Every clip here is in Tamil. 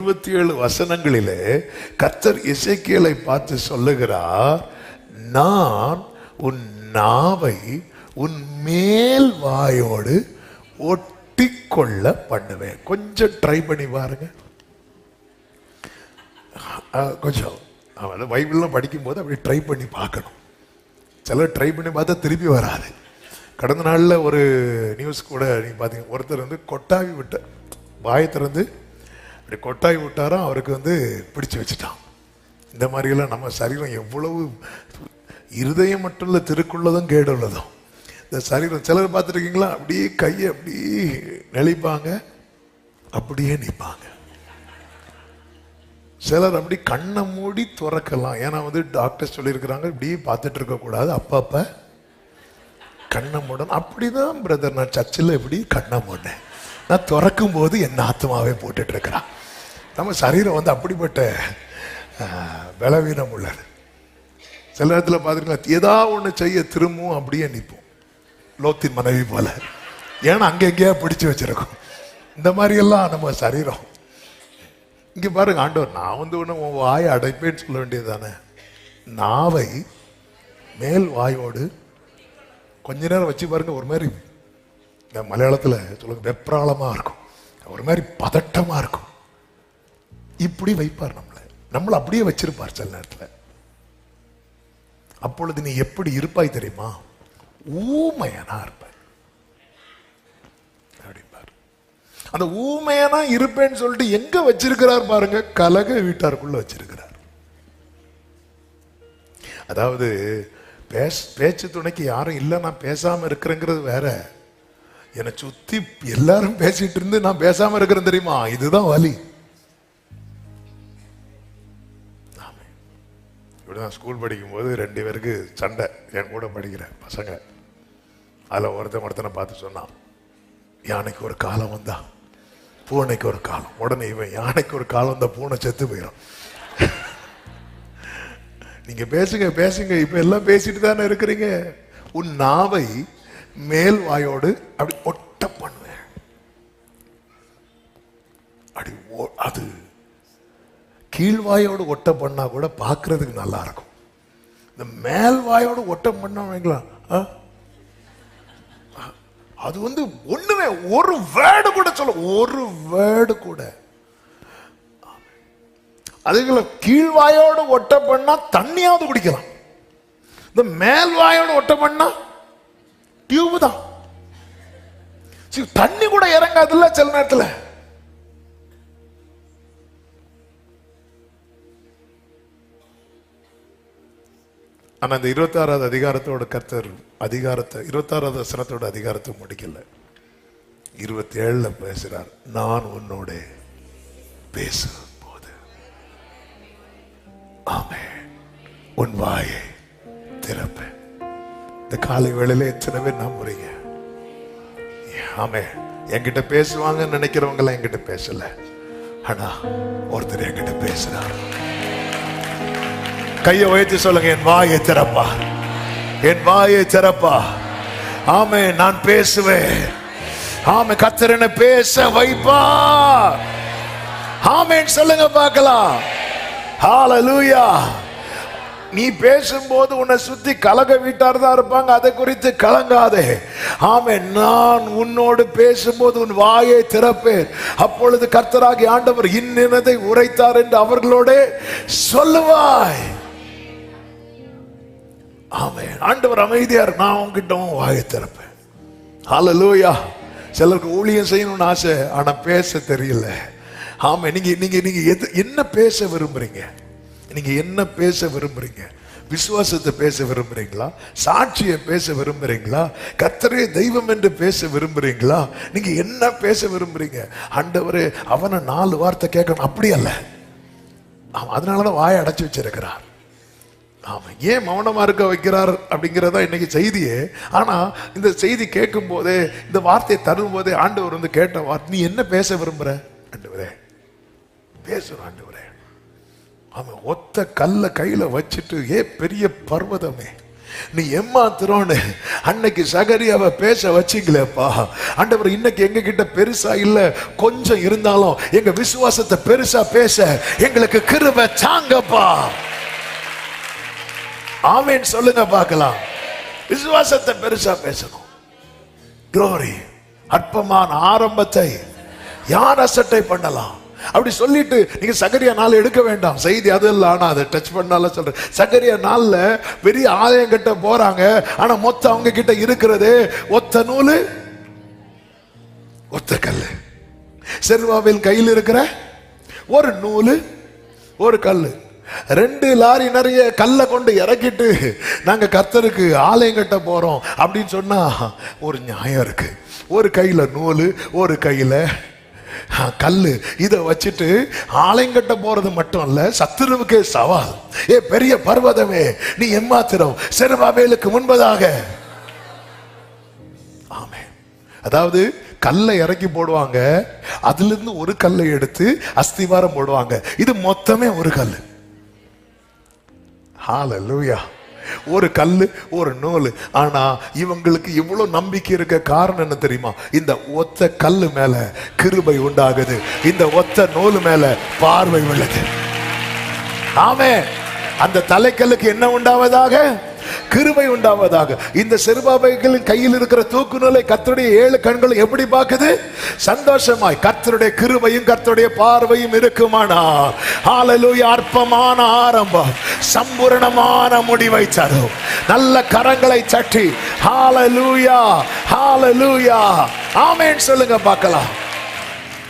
இருபத்தி ஏழு வசனங்களிலே கத்தர் இசைக்கியலை பார்த்து சொல்லுகிறார் நான் உன் நாவை உன் மேல் வாயோடு ஒட்டிக்கொள்ள பண்ணுவேன். கொஞ்சம் ட்ரை பண்ணி பாருங்க. கொஞ்சம். அவன் பைபிள்லாம் படிக்கும்போது அப்படி ட்ரை பண்ணி பார்க்கணும். சிலர் ட்ரை பண்ணி பார்த்தா திருப்பி வராது. கடந்த நாளில் ஒரு நியூஸ் கூட நீங்க பார்த்தீங்க ஒருத்தர் வந்து கொட்டாவி விட்ட வாயை திறந்து இப்படி கொட்டாய் விட்டாராம் அவருக்கு வந்து பிடிச்சு வச்சுட்டான். இந்த மாதிரியெல்லாம் நம்ம சரீரம் எவ்வளவு இருதயம் மட்டும் இல்லை திருக்குள்ளதும் கேடுள்ளதும். இந்த சரீரம் சிலர் பார்த்துருக்கீங்களா? அப்படியே கையை அப்படியே நெளிப்பாங்க அப்படியே நிற்பாங்க. சிலர் அப்படி கண்ணை மூடி துறக்கலாம். ஏன்னா வந்து டாக்டர் சொல்லியிருக்கிறாங்க இப்படியே பார்த்துட்டு இருக்கக்கூடாது. அப்பப்ப கண்ணை மூடணும். அப்படிதான் பிரதர் நான் சர்ச்சில் எப்படி கண்ணை மூடினேன். நான் திறக்கும் போது என் ஆத்மாவே போட்டுட்டு இருக்கிறான். நம்ம சரீரம் வந்து அப்படிப்பட்ட பலவீனம் உள்ளது. சில நேரத்தில் பார்த்துருக்கலாம் ஏதாவது ஒன்று செய்ய திரும்பவும் அப்படியே நிற்போம் லோத்தின் மனைவி போல. ஏன்னா அங்கே எங்கேயா பிடிச்சி வச்சிருக்கோம். இந்த மாதிரியெல்லாம் நம்ம சரீரம். இங்கே பாருங்க ஆண்டவர் நான் வந்து ஒன்று உன் வாயை அடைப்பேன்னு சொல்ல வேண்டியது தானே நாவை மேல் வாயோடு கொஞ்ச நேரம் வச்சு பாருங்க ஒரு மாதிரி இந்த மலையாளத்தில் சொல்லுங்க வெப்ராளமாக இருக்கும். ஒரு மாதிரி பதட்டமாக இருக்கும். இப்படி வைப்பார் நம்மளை. நம்மளை அப்படியே வச்சிருப்பார் சில நேரத்தில். அப்பொழுது நீ எப்படி இருப்பாய் தெரியுமா? ஊமையனா இருப்பார் அப்படிம்பார். அந்த ஊமையனா இருப்பேன்னு சொல்லிட்டு எங்க வச்சிருக்கிறார் பாருங்க? கலக வீட்டாருக்குள்ள வச்சிருக்கிறார். அதாவது பேச பேச்சு துணைக்கு யாரும் இல்லை நான் பேசாம இருக்கிறேங்கிறது வேற. என்னை சுத்தி எல்லாரும் பேசிட்டு இருந்து நான் பேசாம இருக்கிறேன் தெரியுமா? இதுதான் வலி. இப்படி தான் ஸ்கூல் படிக்கும்போது ரெண்டு பேருக்கு சண்டை. என் கூட படிக்கிற பசங்க. அதில் ஒருத்தன் ஒருத்தனை பார்த்து சொன்னான் யானைக்கு ஒரு காலம் வந்தா பூனைக்கு ஒரு காலம். உடனே இவன் யானைக்கு ஒரு காலம் வந்தால் பூனை செத்து போயிடும் நீங்கள் பேசுங்க பேசுங்க. இப்போ எல்லாம் பேசிட்டு தானே இருக்கிறீங்க. உன் நாவை மேல் வாயோடு அப்படி ஒட்ட பண்ணுவேன். அப்படி அது கீழ்வாயோடு ஒட்டம் பண்ணா கூட பார்க்குறதுக்கு நல்லா இருக்கும் இந்த மேல்வாயோடு ஒட்டம் பண்ண வைங்களா ஆ? அது வந்து ஒண்ணுமே ஒரு வேர்டு கூட சொல்ல ஒரு வேர்டு கூட. அதுகளை கீழ்வாயோடு ஒட்டம் பண்ணா தண்ணியாவது குடிக்கலாம். இந்த மேல்வாயோடு ஒட்டம் பண்ணா டியூப் தான். சரி, தண்ணி கூட இறங்காதுல்ல சில நேரத்தில்? ஆனால் அந்த இருபத்தாறாவது அதிகாரத்தோட கர்த்தர் அதிகாரத்தை இருபத்தாறாவது வசனத்தோட அதிகாரத்தை முடிக்கல. இருபத்தி ஏழில் பேசுகிறார் நான் உன்னோட பேசும் போது ஆமே உன் வாயை திறப்பேன். இந்த காலை வேளையில எத்தனை பேர் நம்புறீங்க ஆமே என்கிட்ட பேசுவாங்கன்னு நினைக்கிறவங்களாம் என்கிட்ட பேசல. ஆனா ஒருத்தர் என்கிட்ட பேசுறாரு. கையை உயர்த்தி சொல்லுங்க என் வாயை திறப்பா. என் வாயை திறப்பா. ஆமே நான் பேசுவேன். ஆமே கத்தர் பேச வைப்பா. ஆமேன் சொல்லுங்க பார்க்கலாம். ஹாலலூயா நீ பேசும்போது உன்னை சுத்தி கலக வீட்டார் தான் இருப்பாங்க அதை குறித்து கலங்காதே. ஆமே நான் உன்னோடு பேசும்போது உன் வாயை திறப்பேன். அப்பொழுது கர்த்தராகி ஆண்டவர் இன்னதை உரைத்தார் என்று அவர்களோட சொல்லுவாய். ஆண்டவர் அமைதியார் நான் உங்ககிட்டவும் வாயை திறப்பேன். ஹalleluya சிலருக்கு ஊழியம் செய்யணும்னு ஆசை ஆனால் பேச தெரியல. ஆமாம் நீங்கள் நீங்கள் நீங்கள் எது என்ன பேச விரும்புகிறீங்க நீங்கள் என்ன பேச விரும்புகிறீங்க விசுவாசத்தை பேச விரும்புறீங்களா? சாட்சியை பேச விரும்புகிறீங்களா கத்தரே தெய்வம் என்று பேச விரும்புகிறீங்களா நீங்கள் என்ன பேச விரும்புகிறீங்க ஆண்டவர் அவனை நாலு வார்த்தை கேட்கணும். அப்படி அல்ல. அதனால தான் வாயை அடைச்சி வச்சிருக்கிறார். ஆமாம் ஏன் மௌனமாக இருக்க வைக்கிறார் அப்படிங்கிறதா இன்னைக்கு செய்தியே. ஆனால் இந்த செய்தி கேட்கும் போதே இந்த வார்த்தையை தரும் போதே ஆண்டவர் வந்து கேட்ட வார்த்தை நீ என்ன பேச விரும்புகிற ஆண்டவரே பேசுற ஆண்டவரே. அவன் ஒத்த கல்லை கையில் வச்சுட்டு ஏ பெரிய பர்வதமே நீ ஏமாத்துறோன்னு அன்னைக்கு சகரியாவை பேச வச்சிங்களேப்பா. ஆண்டவர் இன்னைக்கு எங்க கிட்ட பெருசா இல்ல கொஞ்சம் இருந்தாலும் எங்க விசுவாசத்தை பெருசா பேச எங்களுக்கு கிருபை தாங்கப்பா. ஆமீன் சொல்லுங்க பார்க்கலாம். விசுவாசத்தை பெருசா பேசணும். குளோரி அற்பமான ஆரம்பத்தை யார் அசட்டை பண்ணலாம்? அப்படி சொல்லிட்டு நீங்க சகரியா நாள் எடுக்க வேண்டாம். செய்தி அது இல்லை ஆனா அதை டச் பண்ணால சொல்றேன். சகரியா நாள்ல பெரிய ஆலயம் கிட்ட போறாங்க. ஆனா மொத்தம் அவங்க கிட்ட இருக்கிறது ஒத்த நூலு ஒத்த கல்லு. செல்வாவில் கையில் இருக்கிற ஒரு நூலு ஒரு கல்லு. ரெண்டு லாரி நிறைய கல்லை கொண்டு இறக்கிட்டு நாங்க கர்த்தருக்கு ஆலயம் கட்ட போகிறோம் அப்படின்னு சொன்னா ஒரு நியாயம் இருக்கு. ஒரு கையில் நூலு ஒரு கையில கல் கல்லு. இதை வச்சுட்டு ஆலயம் கட்ட போறது மட்டும் இல்ல சத்துருவுக்கே சவால். ஏ பெரிய பர்வதமே நீ எம்மாத்திரம் செருபாபேலுக்கு முன்பதாக. ஆமே அதாவது கல்லை இறக்கி போடுவாங்க அதுல இருந்து ஒரு கல்லை எடுத்து அஸ்திவாரம் போடுவாங்க. இது மொத்தமே ஒரு கல். ஹalleluya ஒரு கல்லு ஒரு நூல். ஆனா இவங்களுக்கு இவ்வளவு நம்பிக்கை இருக்க காரணம் என்ன தெரியுமா? இந்த ஒத்த கல்லு மேல கிருபை உண்டாகுது. இந்த ஒத்த நூல் மேல பார்வை உள்ளது. ஆமே அந்த தலைக்கல்லுக்கு என்ன உண்டாவதாக? கிருபை உண்டாவதாக. இந்த சிறுபாபைகளின் கையில் இருக்கிற தூக்கு நூலை கத்தருடைய ஏழு கண்களும் எப்படி பார்க்குது? சந்தோஷமாய். கத்தருடைய கிருபையும் கத்தருடைய பார்வையும் இருக்குமானா? ஹalleluya அற்பமான ஆரம்பம். சம்பூரணமான முடிவை தரும் நல்ல கரங்களை சட்டி ஹாலலூயா ஹாலலூயா ஆமேன்னு சொல்லுங்க பார்க்கலாம்.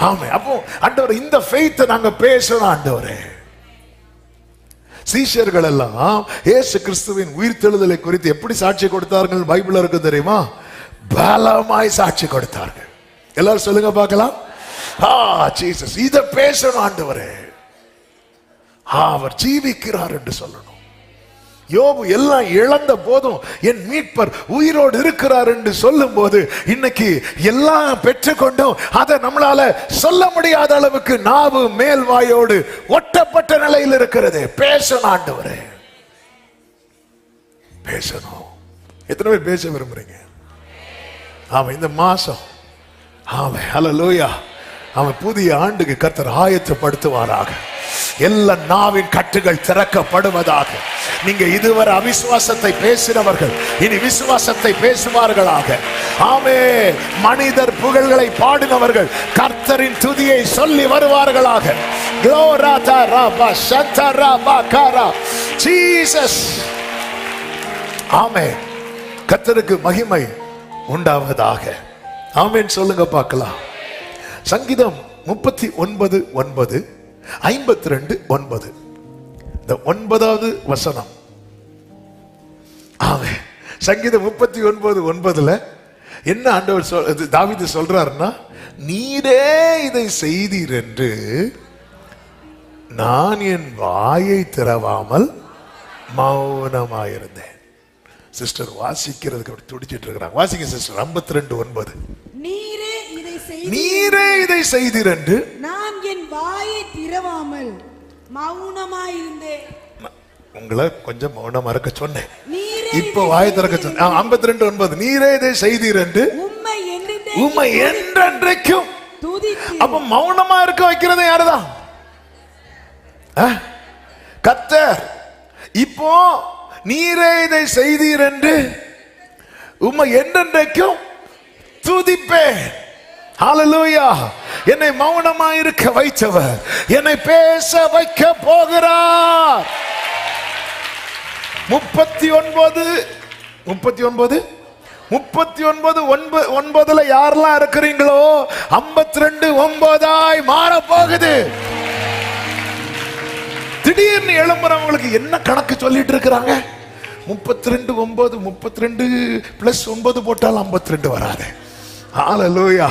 ஆமே அப்போ அண்டவர் இந்த ஃபெய்த்தை நாங்க பேசணும் ஆண்டவரே. சீஷர்கள் எல்லாம் ஏசு கிறிஸ்துவின் உயிர்த்தெழுதலை குறித்து எப்படி சாட்சி கொடுத்தார்கள்? பைபிள் இருக்கு தெரியுமா? பலமாய் சாட்சி கொடுத்தார்கள். எல்லாரும் சொல்லுங்க பார்க்கலாம். ஆ ஜீசஸ் இத பேசணும் ஆண்டவரே அவர் ஜீவிக்கிறார் என்று சொல்லணும். யோபு எல்லாம் இழந்த போதும் என் மீட்பர் உயிரோடு இருக்கிறார் என்று சொல்லும் போது இன்னைக்கு எல்லாம் பெற்றுக்கொண்டும் அதை நம்மளால சொல்ல முடியாத அளவுக்கு நாவு மேல் வாயோடு ஒட்டப்பட்ட நிலையில் இருக்கிறது. பேசணும் ஆண்டவரே. பேசணும். எத்தனை பேர் பேச விரும்புறீங்க? அவன் இந்த மாசம். அவன் ஹலோ லோயா அவன் புதிய ஆண்டுக்கு கத்தர் ஆயத்தப்படுத்துவாராக. எல்லா நாவின் கட்டுகள் திறக்கப்படுவதாக. நீங்க இதுவரை அவிசுவாசத்தை பேசினவர்கள் இனி விசுவாசத்தை பேசுவார்களாக. ஆமே மனிதர் புகழ்களை பாடினவர்கள் கர்த்தரின் துதியை சொல்லி வருவார்களாக. ஆமே கர்த்தருக்கு மகிமை உண்டாவதாக. ஆமேன் சொல்லுங்க பார்க்கலாம். சங்கீதம் முப்பத்தி ஒன்பது ஒன்பது ஐம்பத்தி ரெண்டு ஒன்பது. இந்த ஒன்பதாவது வசனம். ஆமே. சங்கீதம் முப்பத்தி ஒன்பது ஒன்பதுல என்ன ஆண்டவர் சொல் தாவீது சொல்றாருன்னா நீரே இதை செய்தீர் என்று நான் என் வாயை திறவாமல் மௌனமாயிருந்தேன். சிஸ்டர் வாசிக்கிறதுக்கு அப்படி துடிச்சிட்டு இருக்கிறாங்க. வாசிங்க சிஸ்டர் ஐம்பத்தி ரெண்டு ஒன்பது. நீரே இதை செய்து நீரே இதை செய்தீர் என்று நான் என் வாயை திறவாமல் மௌனமாயிருந்தேன். உங்களை கொஞ்சம் மௌனமா இருக்க சொன்னேன். இப்போ வாய் திறக்க. சொன்னேன் ஐம்பத்தி ரெண்டு ஒன்பது. நீரே இதை செய்தீர் என்று உண்மை என்றென்றைக்கும். அப்ப மௌனமா இருக்க வைக்கிறது யாருதான்? ஆ? கர்த்தர் இப்போ நீரே இதை செய்தீர் என்று உம்மை என்றென்றைக்கும் துதிப்பேன். ஹalleluya என்னை மௌனமா இருக்க வைத்தவர். என்னை பேச வைக்க போகிறார். முப்பத்தி ஒன்பது. முப்பத்தி ஒன்பது? முப்பத்தி ஒன்பது ஒன்பது ஒன்பதுல யாரெல்லாம் இருக்கிறீங்களோ ஐம்பத்தி ரெண்டு ஒன்பதாய் மாற போகுது திடீர்னு எழும்புறவங்களுக்கு என்ன கணக்கு சொல்லிட்டு இருக்கிறாங்க? முப்பத்தி ரெண்டு ஒன்பது முப்பத்தி ரெண்டு பிளஸ் ஒன்பது போட்டால் ஐம்பத்தி ரெண்டு வராது. லோயா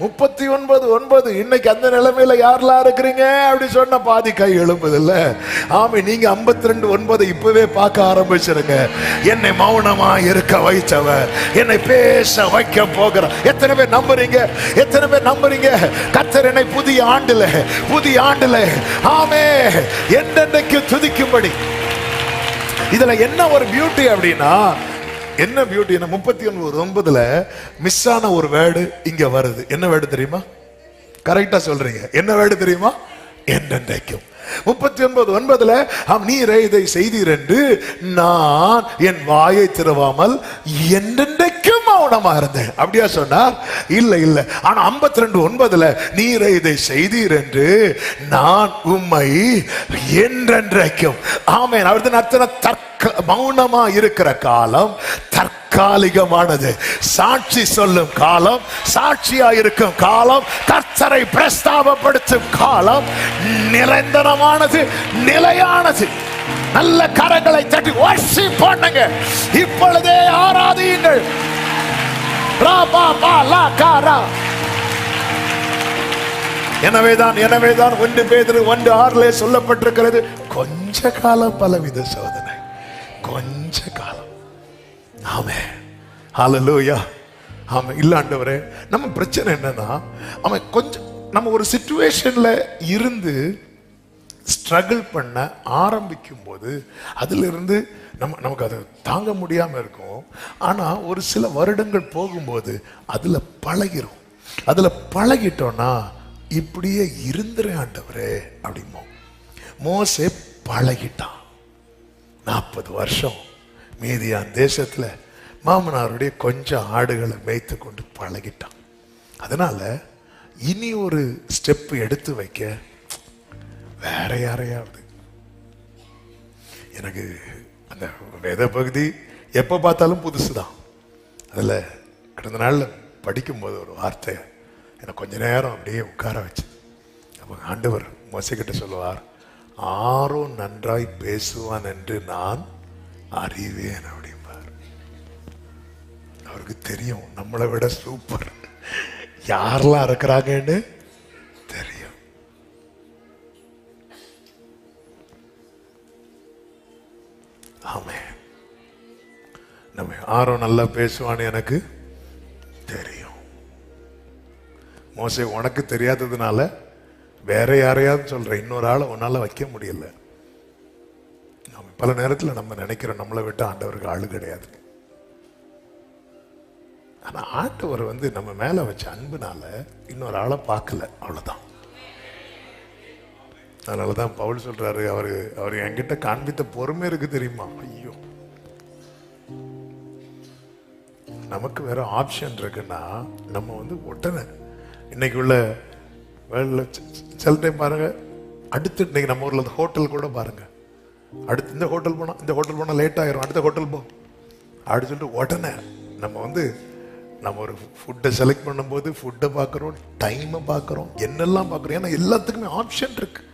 முப்பத்தி ஒன்பது ஒன்பது. இன்னைக்கு அந்த நிலைமையில யாரெல்லாம் இருக்கிறீங்க? அப்படி சொன்ன பாதி கை எழும்புது இல்ல ஆமை நீங்க ஐம்பத்தி ரெண்டு ஒன்பதை இப்பவே பார்க்க ஆரம்பிச்சிருங்க. என்னை மௌனமா இருக்க வைத்தவர் என்னை பேச வைக்க போகிற. எத்தனை பேர் நம்புறீங்க? எத்தனை பேர் நம்புறீங்க? கத்தர் என்னை புதிய ஆண்டுல புதிய ஆண்டுல. ஆமே என்னென்னைக்கு துதிக்கும்படி. இதுல என்ன ஒரு பியூட்டி அப்படின்னா என்ன பியூட்டினா முப்பத்தி ஒன்பது ஒன்பதுல மிஸ் ஆன ஒரு வேர்டு இங்க வருது. என்ன வேர்டு தெரியுமா? கரெக்டா சொல்றீங்க. என்ன வேர்டு தெரியுமா? என்னென்றைக்கும் முப்பத்தி ஒன்பது ஒன்பதுல நீரை இதை செய்தீர் என்று நான் என் வாயை திறவாமல் என்றென்றைக்கும் மௌனமா இருந்தேன். அப்படியா சொன்னார் இல்ல இல்ல. ஆனா 52 ரெண்டு ஒன்பதுல நீரை இதை செய்தீர் என்று நான் உம்மை என்றென்றைக்கும் ஆமென். அவர்தான் மௌனமா இருக்கிற காலம் தற்காலிகமானது. சாட்சி சொல்லும் காலம் சாட்சியா இருக்கும் காலம் கர்த்தரை பிரஸ்தாபப்படுத்தும் காலம் நிரந்தரமானது நிலையானது. நல்ல கரங்களை தட்டி பண்ணுங்க. இப்பொழுதே ஆராதியுங்கள். எனவேதான் எனவேதான் ஒன்று பேதிரு ஒன்று ஆறுல சொல்லப்பட்டிருக்கிறது. கொஞ்ச காலம் பலவித சோதனை. கொஞ்ச காலம். ஆமே ஹalleluya ஆமா இல்லாண்டவரே நம்ம பிரச்சனை என்னன்னா அவன் கொஞ்சம் நம்ம ஒரு சுச்சுவேஷன்ல இருந்து ஸ்ட்ரகிள் பண்ண ஆரம்பிக்கும் போது அதிலிருந்து நம்ம நமக்கு அதை தாங்க முடியாமல் இருக்கும். ஆனால் ஒரு சில வருடங்கள் போகும்போது அதில் பழகிரும். அதில் பழகிட்டோன்னா இப்படியே இருந்துரு ஆண்டவரே அப்படிமோ மோசே பழகிட்டான். நாற்பது வருஷம் மீதியான் தேசத்தில் மாமனாருடைய கொஞ்சம் ஆடுகளை மேய்த்து கொண்டு பழகிட்டான். அதனால் இனி ஒரு ஸ்டெப் எடுத்து வைக்க வேற யாரையாவது எனக்கு அந்த வேத பகுதி எப்போ பார்த்தாலும் புதுசு தான் அதில் கடந்த நாளில் படிக்கும்போது ஒரு வார்த்தை எனக்கு கொஞ்ச நேரம் அப்படியே உட்கார வச்சு அப்போ ஆண்டவர் மொசைக்கிட்ட சொல்லுவார் ஆரோ நன்றாய் பேசுவான் என்று நான் அறிவேன் அப்படிம்பார். அவருக்கு தெரியும் நம்மளை விட சூப்பர் யாரெல்லாம் இருக்கிறாங்கன்னு? ஆமே நம்ம ஆரோ நல்லா பேசுவான்னு எனக்கு தெரியும். மோசை உனக்கு தெரியாததுனால வேற யாரையாவது சொல்ற இன்னொரு ஆளை உன்னால வைக்க முடியல. நம்ம பல நேரத்தில் நம்ம நினைக்கிறோம் நம்மளை விட்டு ஆண்டவருக்கு ஆளு கிடையாது. ஆனால் ஆண்டவர் வந்து நம்ம மேலே வச்ச அன்புனால இன்னொரு ஆளை பார்க்கல. அதனால தான் பவுல் சொல்கிறாரு அவர் அவர் என்கிட்ட காண்பித்த பொறுமை இருக்கு தெரியுமா? ஐயோ. நமக்கு வேற ஆப்ஷன் இருக்குன்னா நம்ம வந்து உடனே இன்னைக்கு உள்ள வேர்ல்டில் சில டைம் பாருங்க அடுத்து இன்னைக்கு நம்ம ஊர்ல ஹோட்டல் கூட பாருங்க. அடுத்து இந்த ஹோட்டல் போனால் இந்த ஹோட்டல் போனால் லேட் ஆயிரும் அடுத்த ஹோட்டல் போ. அப்படி சொல்லிட்டு உடனே நம்ம வந்து நம்ம ஒரு ஃபுட்டை செலக்ட் பண்ணும்போது ஃபுட்டை பார்க்குறோம் டைமை பார்க்குறோம் என்னெல்லாம் பார்க்குறோம். ஏன்னா எல்லாத்துக்குமே ஆப்ஷன் இருக்குது